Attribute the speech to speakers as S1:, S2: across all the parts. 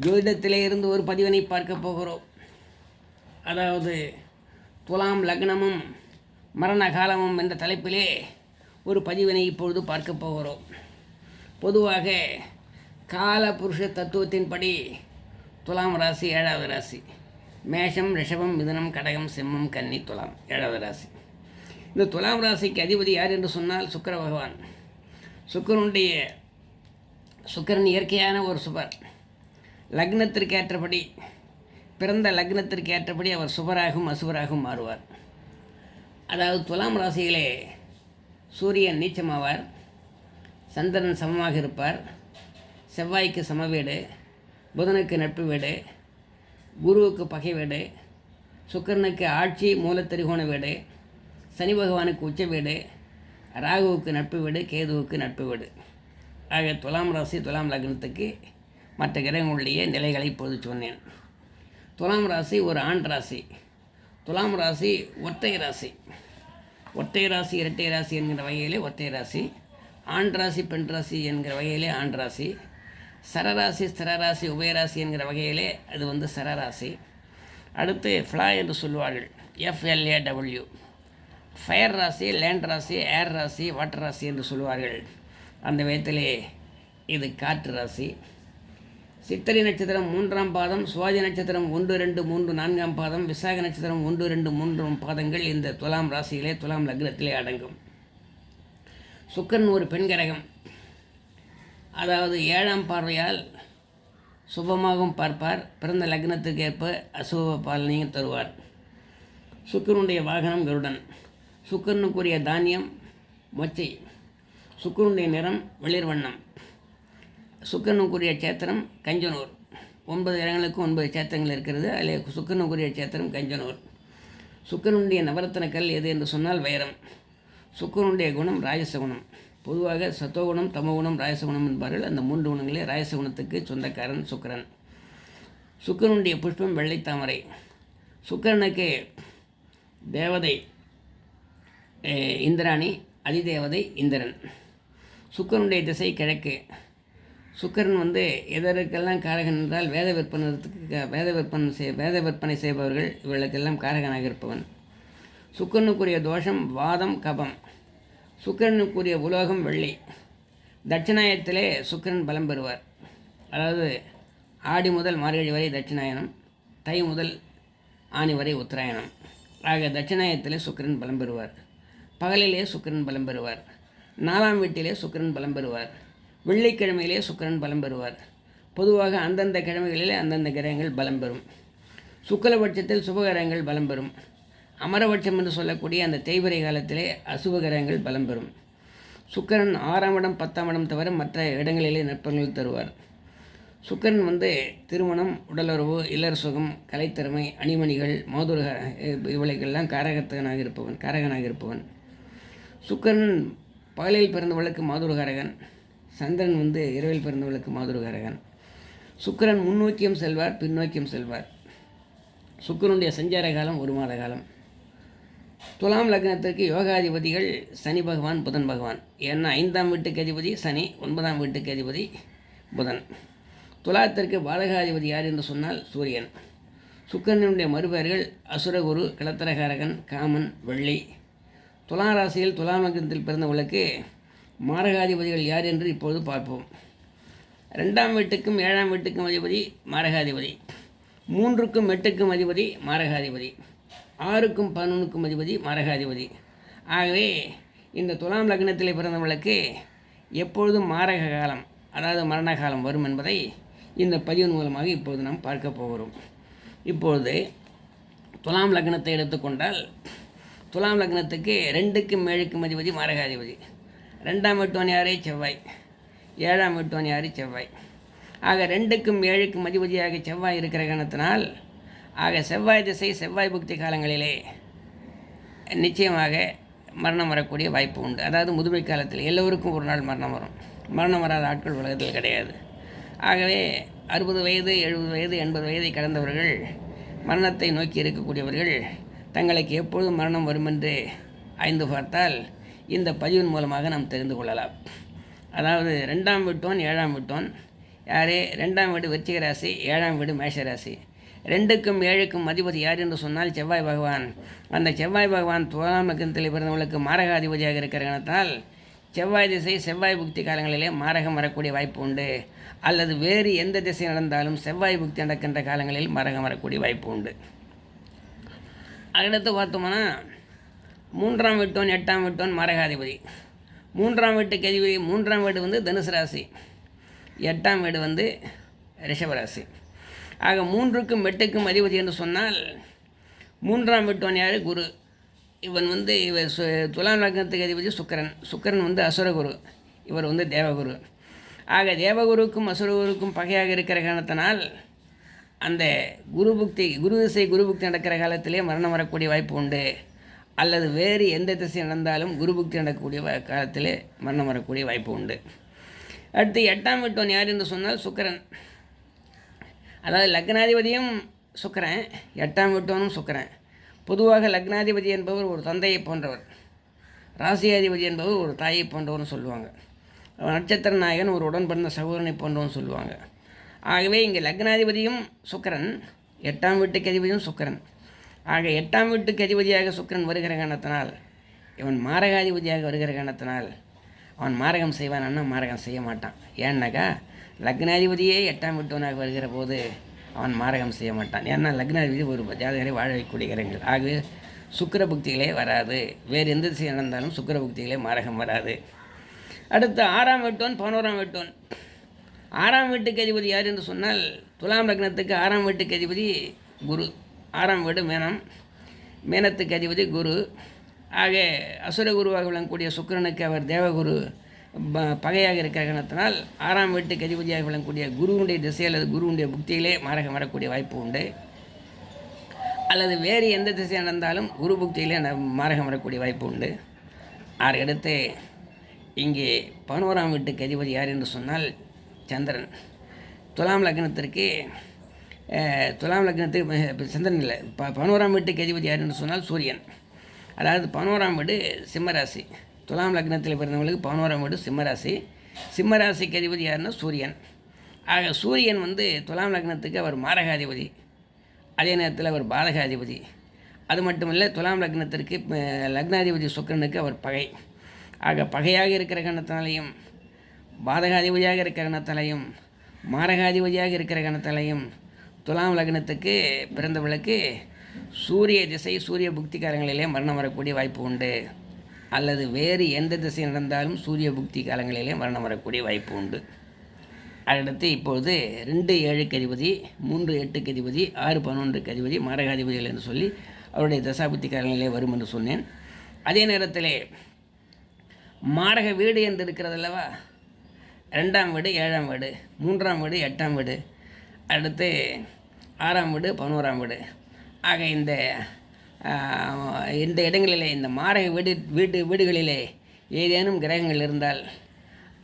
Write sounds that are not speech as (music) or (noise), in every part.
S1: ஜோதிடத்திலே இருந்து ஒரு பதிவினை பார்க்க போகிறோம். அதாவது துலாம் லக்னமும் மரண காலமும் என்ற தலைப்பிலே ஒரு பதிவினை இப்பொழுது பார்க்க போகிறோம். பொதுவாக கால புருஷ தத்துவத்தின்படி துலாம் ராசி ஏழாவது ராசி. மேஷம் ரிஷபம் மிதனம் கடகம் சிம்மம் கன்னி துலாம் ஏழாவது ராசி. இந்த துலாம் ராசிக்கு அதிபதி யார் என்று சொன்னால் சுக்கர பகவான். சுக்கரனுடைய சுக்கரன் இயற்கையான ஒரு சுபர். லக்னத்திற்கு ஏற்றபடி பிறந்த லக்னத்திற்கு ஏற்றபடி அவர் சுபராகவும் அசுபராகவும் மாறுவார். அதாவது துலாம் ராசியிலே சூரியன் நீச்சமாவார் சந்திரன் சமமாக இருப்பார் செவ்வாய்க்கு சமவீடு புதனுக்கு நட்பு வீடு குருவுக்கு பகை வீடு சுக்கரனுக்கு ஆட்சி மூலத்திரிகோண வீடு சனி பகவானுக்கு உச்ச வீடு ராகுவுக்கு நட்பு வீடு கேதுவுக்கு நட்பு வீடு. ஆக துலாம் ராசி துலாம் லக்னத்துக்கு மற்ற கிரகங்களுடைய நிலைகளை இப்போது சொன்னேன். துலாம் ராசி ஒரு ஆண் ராசி. துலாம் ராசி ஒற்றை ராசி. ஒற்றை ராசி இரட்டை ராசி என்கிற வகையிலே ஒற்றை ராசி. ஆண் ராசி பெண் ராசி என்கிற வகையிலே ஆண் ராசி. சரராசி ஸ்திரராசி உபயராசி என்கிற வகையிலே அது வந்து சரராசி. அடுத்து ஃப்ளா என்று சொல்வார்கள். எஃப்எல்ஏடபிள்யூ ஃபயர் ராசி லேண்ட் ராசி ஏர் ராசி வாட்டர் ராசி என்று சொல்வார்கள். அந்த விதத்திலே இது காற்று ராசி. சித்திரை நட்சத்திரம் மூன்றாம் பாதம் சுவாதி நட்சத்திரம் ஒன்று ரெண்டு மூன்று நான்காம் பாதம் விசாக நட்சத்திரம் ஒன்று ரெண்டு மூன்றாம் பாதங்கள் இந்த துலாம் ராசியிலே துலாம் லக்னத்திலே அடங்கும். சுக்கன் ஒரு பெண் கிரகம். அதாவது ஏழாம் பார்வையால் சுபமாகவும் பார்ப்பார். பிறந்த லக்னத்துக்கு ஏற்ப அசுப பாலனையும் தருவார். சுக்கரனுடைய வாகனம் கருடன். சுக்கரனுக்குரிய தானியம் மொச்சை. சுக்கரனுடைய நிறம் வெளிர் வண்ணம். சுக்கரனுக்குரிய சேத்திரம் கஞ்சனூர். ஒன்பது இடங்களுக்கு ஒன்பது சேத்திரங்கள் இருக்கிறது. அதில் சுக்கரனுக்குரிய சேத்திரம் கஞ்சனூர். சுக்கரனுடைய நவரத்தன கல் எது என்று சொன்னால் வைரம். சுக்கரனுடைய குணம் ராஜச குணம் பொதுவாக சத்தோகுணம் தமோகுணம் ராஜசகுணம் என்பார்கள். அந்த மூன்று குணங்களே ராஜசகுணத்துக்கு சொந்தக்காரன் சுக்கரன். சுக்கரனுடைய புஷ்பம் வெள்ளைத்தாமரை சுக்கரனுக்கு தேவதை இந்திராணி அதிதேவதை இந்திரன். சுக்கரனுடைய திசை கிழக்கு. சுக்கரன் வந்து எதற்கெல்லாம் காரகன் என்றால் வேத விற்பனத்துக்கு வேத விற்பனை செய் வேத விற்பனை செய்பவர்கள் இவர்களுக்கெல்லாம் காரகனாக இருப்பவன். சுக்கரனுக்குரிய தோஷம் வாதம் கபம். சுக்கிரனுக்குரிய உலோகம் வெள்ளி. தட்சிணாயத்திலே சுக்கிரன் பலம் பெறுவார். அதாவது ஆடி முதல் மார்கழி வரை தட்சிணாயனம் தை முதல் ஆனி வரை உத்தராயணம். ஆக தட்சிணாயத்திலே சுக்கிரன் பலம் பெறுவார். பகலிலே சுக்கிரன் பலம் பெறுவார். நாலாம் வீட்டிலே சுக்கிரன் பலம் பெறுவார். வெள்ளிக்கிழமையிலே சுக்கரன் பலம் பெறுவார். பொதுவாக அந்தந்த கிழமைகளிலே அந்தந்த கிரகங்கள் பலம் பெறும். சுக்கலபட்சத்தில் சுபகிரகங்கள் பலம் பெறும். அமரபட்சம் என்று சொல்லக்கூடிய அந்த தேய்பிரை காலத்திலே அசுபகிரகங்கள் பலம் பெறும். சுக்கரன் ஆறாம் இடம் பத்தாம் இடம் தவிர மற்ற இடங்களிலே நற்பங்கள் தருவார். சுக்கரன் வந்து திருமணம் உடலுறவு இல்லற சுகம் கலைத்திறமை அணிமணிகள் மாதுர இவளைகள்லாம் காரகத்தகனாக இருப்பவன் காரகனாக இருப்பவன். சுக்கரன் பகலில் பிறந்தவளுக்கு மாதுரகாரகன். சந்திரன் வந்து இரவில் பிறந்தவளுக்கு மாதுரகாரகன் சுக்கிரன் முன்னோக்கியும் செல்வார் பின்னோக்கியும் செல்வார். சுக்கிரனுடைய சஞ்சார காலம் ஒரு மாத காலம். துலாம் லக்னத்திற்கு யோகாதிபதிகள் சனி பகவான் புதன் பகவான். ஏன்னா ஐந்தாம் வீட்டுக்கு அதிபதி சனி ஒன்பதாம் வீட்டுக்கு அதிபதி புதன். துலாத்திற்கு பாதகாதிபதி யார் என்று சொன்னால் சூரியன். சுக்கரனுடைய மறுபெயர்கள் அசுரகுரு கிளத்தரகாரகன் காமன் வெள்ளி. துலா ராசியில் துலாம் லக்னத்தில் பிறந்தவர்களுக்கு மாரகாதிபதிகள் யார் என்று இப்பொழுது பார்ப்போம். ரெண்டாம் வீட்டுக்கும் ஏழாம் வீட்டுக்கும் அதிபதி மாரகாதிபதி. மூன்றுக்கும் எட்டுக்கும் அதிபதி மாரகாதிபதி. ஆறுக்கும் பதினொன்றுக்கும் அதிபதி மாரகாதிபதி. ஆகவே இந்த துலாம் லக்னத்தில் பிறந்தவர்களுக்கு எப்பொழுதும் மாரக காலம் அதாவது மரண காலம் வரும் என்பதை இந்த பதிவின் மூலமாக இப்பொழுது நாம் பார்க்க போகிறோம். இப்பொழுது துலாம் லக்னத்தை எடுத்துக்கொண்டால் துலாம் லக்னத்துக்கு ரெண்டுக்கும் ஏழுக்கும் அதிபதி மாரகாதிபதி. ரெண்டாம் வீட்டுவன் யாரே செவ்வாய். ஏழாம் வீட்டுவன் யாரு செவ்வாய். ஆக ரெண்டுக்கும் ஏழுக்கும் அதிபதியாக செவ்வாய் இருக்கிற கணத்தினால் ஆக செவ்வாய் திசை செவ்வாய் புக்தி காலங்களிலே நிச்சயமாக மரணம் வரக்கூடிய வாய்ப்பு உண்டு. அதாவது முதுமை காலத்தில் எல்லோருக்கும் ஒரு நாள் மரணம் வரும். மரணம் வராத ஆட்கள் உலகத்தில் கிடையாது. ஆகவே அறுபது வயது எழுபது வயது எண்பது வயதை கடந்தவர்கள் மரணத்தை நோக்கி இருக்கக்கூடியவர்கள் தங்களுக்கு எப்பொழுதும் மரணம் வரும் என்று ஐந்து பார்த்தால் இந்த பதிவின் மூலமாக நாம் தெரிந்து கொள்ளலாம். அதாவது ரெண்டாம் வீட்டோன் ஏழாம் வீட்டோன். யாரே? ரெண்டாம் வீடு விருச்சிக ராசி ஏழாம் வீடு மேஷ ராசி. ரெண்டுக்கும் ஏழுக்கும் அதிபதி யார் என்று சொன்னால் செவ்வாய் பகவான். அந்த செவ்வாய் பகவான் துவலாம் லக்கணத்தில் பிறந்தவர்களுக்கு மாரகாதிபதியாக இருக்கிற காரணத்தால் செவ்வாய் திசை செவ்வாய் புக்தி காலங்களிலே மாரகம் வரக்கூடிய வாய்ப்பு உண்டு. அல்லது வேறு எந்த திசை நடந்தாலும் செவ்வாய் புக்தி நடக்கின்ற காலங்களில் மாரகம் வரக்கூடிய வாய்ப்பு உண்டு. அடுத்து பார்த்தோம்னா மூன்றாம் வீட்டோன் எட்டாம் வீட்டோன் மரகாதிபதி. மூன்றாம் வீட்டுக்கு அதிபதி மூன்றாம் வீடு வந்து தனுசு ராசி. எட்டாம் வீடு வந்து ரிஷபராசி ஆக மூன்றுக்கும் எட்டுக்கும் அதிபதி என்று சொன்னால் மூன்றாம் வீட்டோன் யார்? குரு. இவன் வந்து இவர் சு துலாம் லக்னத்துக்கு அதிபதி சுக்கரன். சுக்கரன் வந்து அசுரகுரு இவர் வந்து தேவகுரு. ஆக தேவகுருக்கும் அசுரகுருக்கும் பகையாக இருக்கிற காரணத்தினால் அந்த குரு புக்தி குரு திசை குரு புக்தி நடக்கிற காலத்திலே மரணம் வரக்கூடிய வாய்ப்பு உண்டு. அல்லது வேறு எந்த திசை நடந்தாலும் குருபுக்தி நடக்கக்கூடிய காலத்திலே மரணம் வரக்கூடிய வாய்ப்பு உண்டு. அடுத்து எட்டாம் வீட்டோன் யார் என்று சொன்னால் சுக்கரன். அதாவது லக்னாதிபதியும் சுக்கரன் எட்டாம் வீட்டோனும் சுக்கரன். பொதுவாக லக்னாதிபதி என்பவர் ஒரு தந்தையை போன்றவர். ராசியாதிபதி என்பவர் ஒரு தாயை போன்றவர்னு சொல்லுவாங்க. நட்சத்திர நாயகன் ஒரு உடன் பிறந்த சகோதரனை போன்றவன் சொல்லுவாங்க. ஆகவே இங்கே லக்னாதிபதியும் சுக்கரன் எட்டாம் வீட்டுக்கு அதிபதியும் சுக்கரன். ஆக எட்டாம் வீட்டுக்கு அதிபதியாக சுக்கிரன் வருகிற காரணத்தினால் இவன் மாரகாதிபதியாக வருகிற காரணத்தினால் அவன் மாரகம் செய்வானா. மாரகம் செய்ய மாட்டான். ஏன்னாக்கா லக்னாதிபதியே எட்டாம் வீட்டவனாக வருகிற போது அவன் மாரகம் செய்ய மாட்டான். ஏன்னா லக்னாதிபதி ஒரு ஜாதகரை வாழ வைக்கக்கூடிய கிரகங்கள். ஆகவே சுக்கிர புக்திகளே வராது. வேறு எந்த திசை நடந்தாலும் சுக்கர புக்திகளே மாரகம் வராது. அடுத்து ஆறாம் வீட்டோன் பதினோராம் வீட்டோன் ஆறாம் வீட்டுக்கு அதிபதி யார் என்று சொன்னால் துலாம் லக்னத்துக்கு ஆறாம் வீட்டுக்கு அதிபதி குரு. ஆறாம் வீடு மேனம். மேனத்துக்கு அதிபதி குரு. ஆக அசுர குருவாக விளங்கக்கூடிய சுக்கிரனுக்கு அவர் தேவகுரு ப- பகையாக இருக்கிற காரணத்தினால் ஆறாம் வீட்டுக்கு அதிபதியாக விளங்கக்கூடிய குருவுடைய திசை அல்லது குருவுடைய புக்தியிலே மாரகம் வரக்கூடிய வாய்ப்பு உண்டு. அல்லது வேறு எந்த திசை நடந்தாலும் குரு புக்தியிலே ந- மாரகம் வரக்கூடிய வாய்ப்பு உண்டு. அடுத்து இங்கே பதினோராம் வீட்டுக்கு அதிபதி யார் என்று சொன்னால் சந்திரன். துலாம் லக்னத்திற்கு துலாம் லக்னத்துக்கு சந்திரன் இல்லை. ப பதினோராம் வீட்டுக்கு அதிபதி யாருன்னு சொன்னால் சூரியன். அதாவது பதினோராம் வீடு சிம்மராசி. துலாம் லக்னத்தில் பிறந்தவங்களுக்கு பதினோராம் வீடு சிம்மராசி. சிம்மராசிக்கு அதிபதி யாருன்னா சூரியன். ஆக சூரியன் வந்து துலாம் லக்னத்துக்கு அவர் மாரகாதிபதி. அதே நேரத்தில் அவர் பாதகாதிபதி. அது மட்டுமல்ல துலாம் லக்னத்திற்கு லக்னாதிபதி சுக்கிரனுக்கு அவர் பகை. ஆக பகையாக இருக்கிற கணத்தினாலையும் பாதகாதிபதியாக இருக்கிற கணத்திலையும் மாரகாதிபதியாக இருக்கிற கணத்திலையும் துலாம் லக்னத்துக்கு பிறந்தவர்களுக்கு சூரிய திசை சூரிய புக்திகாரங்களிலே மரணம் வரக்கூடிய வாய்ப்பு உண்டு. அல்லது வேறு எந்த திசை நடந்தாலும் சூரிய புக்தி காலங்களிலே மரணம் வரக்கூடிய வாய்ப்பு உண்டு. அடுத்து இப்பொழுது ரெண்டு ஏழு கதிபதி மூன்று எட்டு கதிபதி ஆறு பதினொன்றுக்கு கதிபதி மரகாதிபதிகள் என்று சொல்லி அவருடைய தசாபுத்தி காலங்களிலே வரும் என்று சொன்னேன். அதே நேரத்தில் மாரக வீடு என்று இருக்கிறது அல்லவா? ரெண்டாம் வீடு ஏழாம் வீடு மூன்றாம் வீடு எட்டாம் வீடு அடுத்து ஆறாம் வீடு பதினோராம் வீடு. ஆக இந்த இந்த இடங்களிலே இந்த மாறை வீடு வீட்டு வீடுகளிலே ஏதேனும் கிரகங்கள் இருந்தால்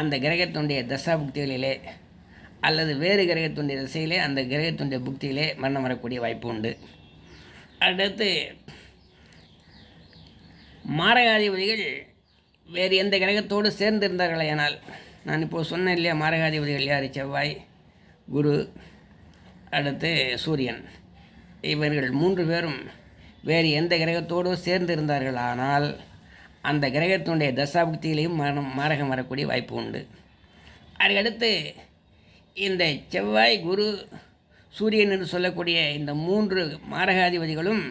S1: அந்த கிரகத்தினுடைய தசாபுக்திகளிலே அல்லது வேறு கிரகத்தினுடைய திசையிலே அந்த கிரகத்தினுடைய புக்தியிலே மரணம் வரக்கூடிய வாய்ப்பு உண்டு. அடுத்து மாரகாதிபதிகள் வேறு எந்த கிரகத்தோடு சேர்ந்து ஆனால் நான் இப்போது சொன்னேன் இல்லையா மாரகாதிபதிகள் யார்? செவ்வாய் குரு அடுத்து சூரியன். இவர்கள் மூன்று பேரும் வேறு எந்த கிரகத்தோடு சேர்ந்து இருந்தார்கள். ஆனால் அந்த கிரகத்தினுடைய தசாபுக்தியிலையும் மரணம் மாரகம் வரக்கூடிய வாய்ப்பு உண்டு. அதுக்கடுத்து இந்த செவ்வாய் குரு சூரியன் என்று சொல்லக்கூடிய இந்த மூன்று மாரகாதிபதிகளும்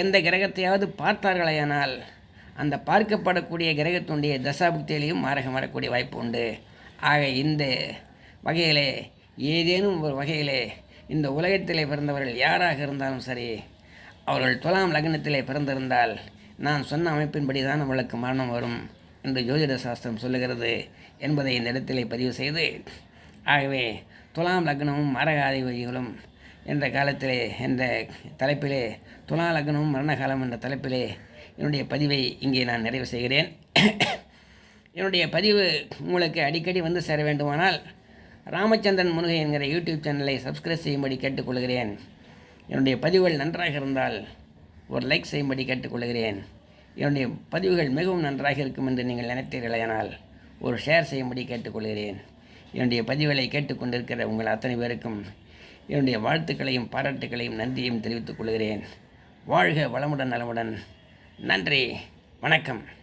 S1: எந்த கிரகத்தையாவது பார்த்தார்களேயானால் அந்த பார்க்கப்படக்கூடிய கிரகத்தினுடைய தசாபுக்தியிலையும் மாரகம் வரக்கூடிய வாய்ப்பு உண்டு. ஆக இந்த வகையிலே ஏதேனும் ஒரு வகையிலே இந்த உலகத்திலே பிறந்தவர்கள் யாராக இருந்தாலும் சரி அவர்கள் துலாம் லக்னத்திலே பிறந்திருந்தால் நான் சொன்ன அமைப்பின்படி தான் அவளுக்கு மரணம் வரும் என்று ஜோதிட சாஸ்திரம் சொல்லுகிறது என்பதை இந்த இடத்திலே பதிவு செய்து ஆகவே துலாம் லக்னமும் மரகாதிபதிகளும் என்ற காலத்திலே என்ற தலைப்பிலே துலா லக்னமும் மரணகாலம் என்ற தலைப்பிலே என்னுடைய பதிவை இங்கே நான் நிறைவு செய்கிறேன். (coughs) என்னுடைய பதிவு உங்களுக்கு அடிக்கடி வந்து சேர வேண்டுமானால் ராமச்சந்திரன் முருகை என்கிற யூடியூப் சேனலை சப்ஸ்கிரைப் செய்யும்படி கேட்டுக்கொள்கிறேன். என்னுடைய பதிவுகள் நன்றாக இருந்தால் ஒரு லைக் செய்யும்படி கேட்டுக்கொள்கிறேன். என்னுடைய பதிவுகள் மிகவும் நன்றாக இருக்கும் என்று நீங்கள் நினைத்தீர்களானால் ஒரு ஷேர் செய்யும்படி கேட்டுக்கொள்கிறேன். என்னுடைய பதிவுகளை கேட்டுக்கொண்டிருக்கிற உங்கள் அத்தனை பேருக்கும் என்னுடைய வாழ்த்துக்களையும் பாராட்டுக்களையும் நன்றியையும் தெரிவித்துக் கொள்கிறேன். வாழ்க வளமுடன் நலமுடன். நன்றி. வணக்கம்.